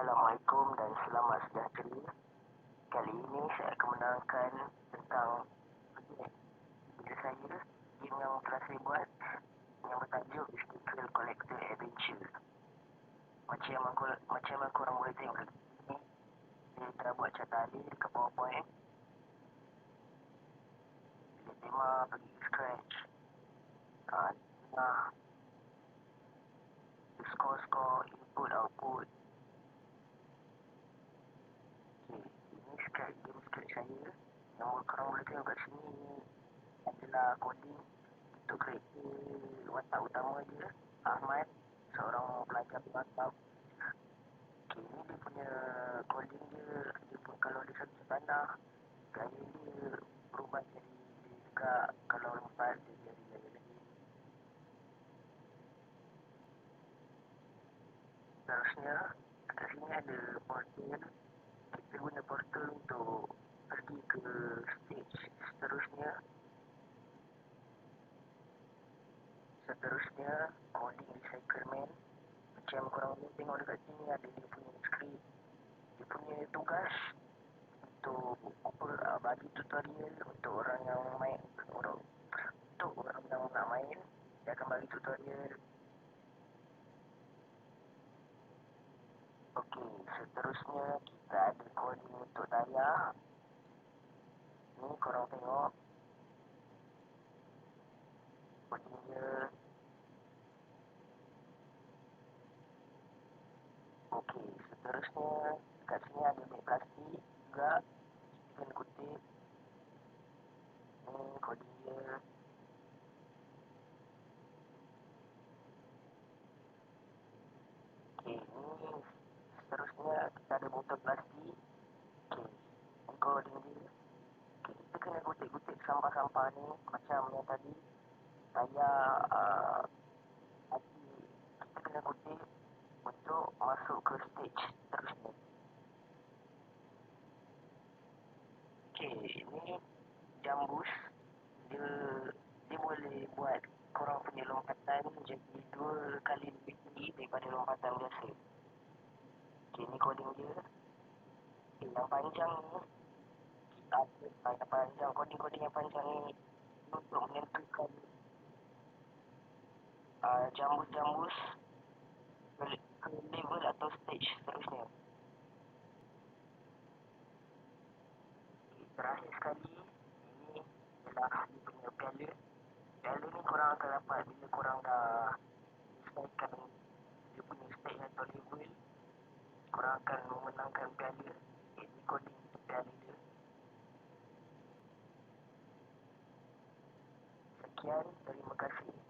Assalamualaikum dan selamat sejahtera. Kali ini saya akan menerangkan tentang video saya game yang telah saya buat yang bertajuk Sticker Collector Adventure. Macam yang macam yang korang boleh tengok kat sini, saya telah buat carta alih dekat PowerPoint. Bila tema scratch. Uh, nah, skor-skor input output dekat game script saya korang boleh tengok kat sini adalah coding untuk kereta watak utama dia Ahmad seorang pelajar pemantau okay, ni dia punya coding dia dia pun kalau dia satu tanah gaya dia berubah jadi dia juga kalau lompat dia jadi gaya lagi seterusnya kat sini ada portal. Kita guna portal untuk pergi ke stage seterusnya seterusnya coding recyclement macam korang boleh tengok dekat sini ada dia punya script dia punya tugas untuk apa uh, bagi tutorial untuk orang yang main orang untuk orang yang nak main dia akan bagi tutorial Okey, seterusnya kita ada coding untuk daya. Ni korang tengok. Coding dia. Okey, seterusnya kat sini ada beg plastik juga. Kena kutip. Ni coding dia. Okey, ni seterusnya kita ada botol plastik. Okey, engkau tinggi. Okey, kita kena kutip-kutip sampah-sampah ni macam yang tadi. Saya uh, kita kena kutip untuk masuk ke stage seterusnya. Ini jambus. Dia dia boleh buat korang punya lompatan jadi dua kali lebih tinggi daripada lompatan biasa. Okey, ni coding dia. Okay, yang panjang ni, apa yang panjang, coding-coding yang panjang ni untuk menentukan uh, jambus-jambus ke level atau stage seterusnya. Terakhir sekali, ini adalah dia punya piala. Piala ni korang akan dapat bila korang dah selesaikan dia punya stage atau level korang akan memenangkan piala ini coding piala dia sekian terima kasih